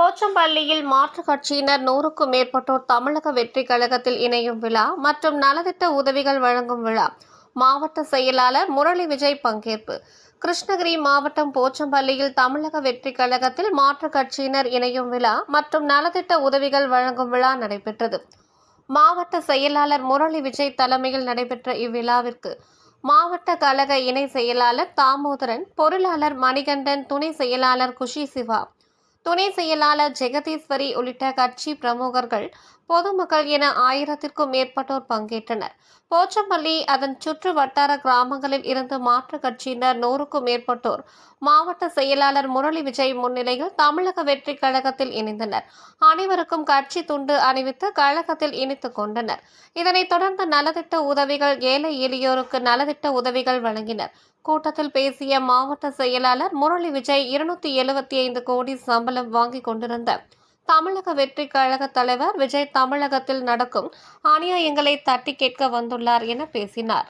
போச்சம்பள்ளியில் மாற்றுக் கட்சியினர் நூறுக்கும் மேற்பட்டோர் தமிழக வெற்றி கழகத்தில் இணையும் விழா மற்றும் நலத்திட்ட உதவிகள் வழங்கும் விழா. மாவட்ட செயலாளர் முரளி விஜய் பங்கேற்பு. கிருஷ்ணகிரி மாவட்டம் போச்சம்பள்ளியில் தமிழக வெற்றி கழகத்தில் மாற்றுக் கட்சியினர் இணையும் விழா மற்றும் நலத்திட்ட உதவிகள் வழங்கும் விழா நடைபெற்றது. மாவட்ட செயலாளர் முரளி விஜய் தலைமையில் நடைபெற்ற இவ்விழாவிற்கு மாவட்ட கழக இணை செயலாளர் தாமோதரன் பொருளாளர் மணிகண்டன் துணை செயலாளர் குஷி சிவா துணை செயலாளர் ஜெகதீஸ்வரி உள்ளிட்ட கட்சி பிரமுகர்கள் பொதுமக்கள் என ஆயிரத்திற்கும் மேற்பட்டோர் பங்கேற்றனர். போச்சம்பள்ளி அதன் சுற்று வட்டார கிராமங்களில் இருந்து மாற்றுக் கட்சியினர் நூறுக்கும் மேற்பட்டோர் மாவட்ட செயலாளர் முரளி விஜய் முன்னிலையில் தமிழக வெற்றி கழகத்தில் இணைந்தனர். அனைவருக்கும் கட்சி துண்டு அணிவித்து கழகத்தில் இணைத்துக் கொண்டனர். இதனைத் தொடர்ந்து நலத்திட்ட உதவிகள் ஏழை எளியோருக்கு நலத்திட்ட உதவிகள் வழங்கினர். கூட்டத்தில் பேசிய மாவட்ட செயலாளர் முரளி விஜய் இருநூத்தி எழுபத்தி ஐந்து கோடி சம்பளம் வாங்கிக் கொண்டிருந்த தமிழக வெற்றி கழக தலைவர் விஜய் தமிழகத்தில் நடக்கும் அநியாயங்களை தட்டி கேட்க வந்துள்ளார் என பேசினார்.